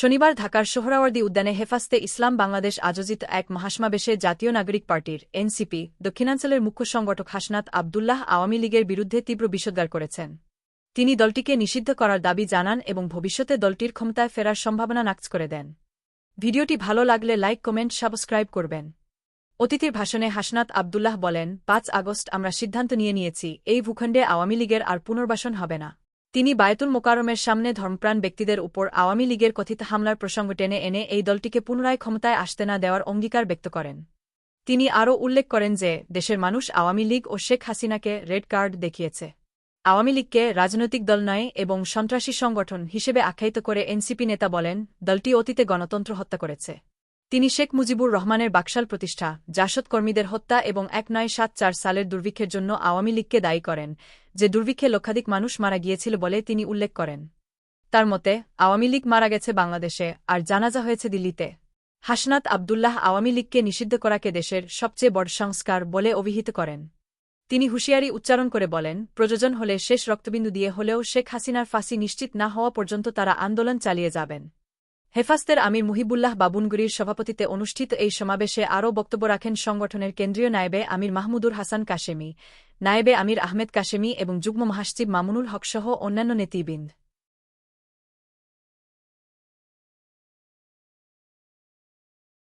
শনিবার ঢাকার সোহরাওয়ার্দী উদ্যানে হেফাজতে ইসলাম বাংলাদেশ আয়োজিত এক মহাসমাবেশে জাতীয় নাগরিক পার্টির এনসিপি দক্ষিণাঞ্চলের মুখ্য সংগঠক হাসনাত আবদুল্লাহ আওয়ামী লীগের বিরুদ্ধে তীব্র বিষোদ্গার করেছেন। তিনি দলটিকে নিষিদ্ধ করার দাবি জানান এবং ভবিষ্যতে দলটির ক্ষমতায় ফেরার সম্ভাবনা নাকচ করে দেন। ভিডিওটি ভালো লাগলে লাইক, কমেন্ট, সাবস্ক্রাইব করবেন। অতিথির ভাষণে হাসনাত আবদুল্লাহ বলেন, পাঁচ আগস্ট আমরা সিদ্ধান্ত নিয়ে নিয়েছি, এই ভূখণ্ডে আওয়ামী লীগের আর পুনর্বাসন হবে না। তিনি বায়তুল মোকারমের সামনে ধর্মপ্রাণ ব্যক্তিদের উপর আওয়ামী লীগের কথিত হামলার প্রসঙ্গ টেনে এনে এই দলটিকে পুনরায় ক্ষমতায় আসতে না দেওয়ার অঙ্গীকার ব্যক্ত করেন। তিনি আরও উল্লেখ করেন যে, দেশের মানুষ আওয়ামী লীগ ও শেখ হাসিনাকে রেড কার্ড দেখিয়েছে। আওয়ামী লীগকে রাজনৈতিক দল নয় এবং সন্ত্রাসী সংগঠন হিসেবে আখ্যায়িত করে এনসিপি নেতা বলেন, দলটি অতীতে গণতন্ত্র হত্যা করেছে। তিনি শেখ মুজিবুর রহমানের বাকশাল প্রতিষ্ঠা জাসদ কর্মীদের হত্যা এবং এক নয় সাত চার সালের দুর্ভিক্ষের জন্য আওয়ামী লীগকে দায়ী করেন, যে দুর্ভিক্ষে লক্ষাধিক মানুষ মারা গিয়েছিল বলে তিনি উল্লেখ করেন। তার মতে, আওয়ামী লীগ মারা গেছে বাংলাদেশে আর জানাজা হয়েছে দিল্লিতে। হাসনাত আবদুল্লাহ আওয়ামী লীগকে নিষিদ্ধ করাকে দেশের সবচেয়ে বড় সংস্কার বলে অভিহিত করেন। তিনি হুঁশিয়ারি উচ্চারণ করে বলেন, প্রযোজন হলে শেষ রক্তবিন্দু দিয়ে হলেও শেখ হাসিনার ফাঁসি নিশ্চিত না হওয়া পর্যন্ত তারা আন্দোলন চালিয়ে যাবেন। হেফাজতের আমির মুহিবুল্লাহ বাবুনগুরির সভাপতিতে অনুষ্ঠিত এই সমাবেশে আরও বক্তব্য রাখেন সংগঠনের কেন্দ্রীয় নায়েবে আমির মাহমুদুর হাসান কাশেমি, নায়েবে আমির আহমেদ কাশেমি এবং যুগ্ম মহাসচিব মামুনুল হকসহ অন্যান্য নেতৃবৃন্দ।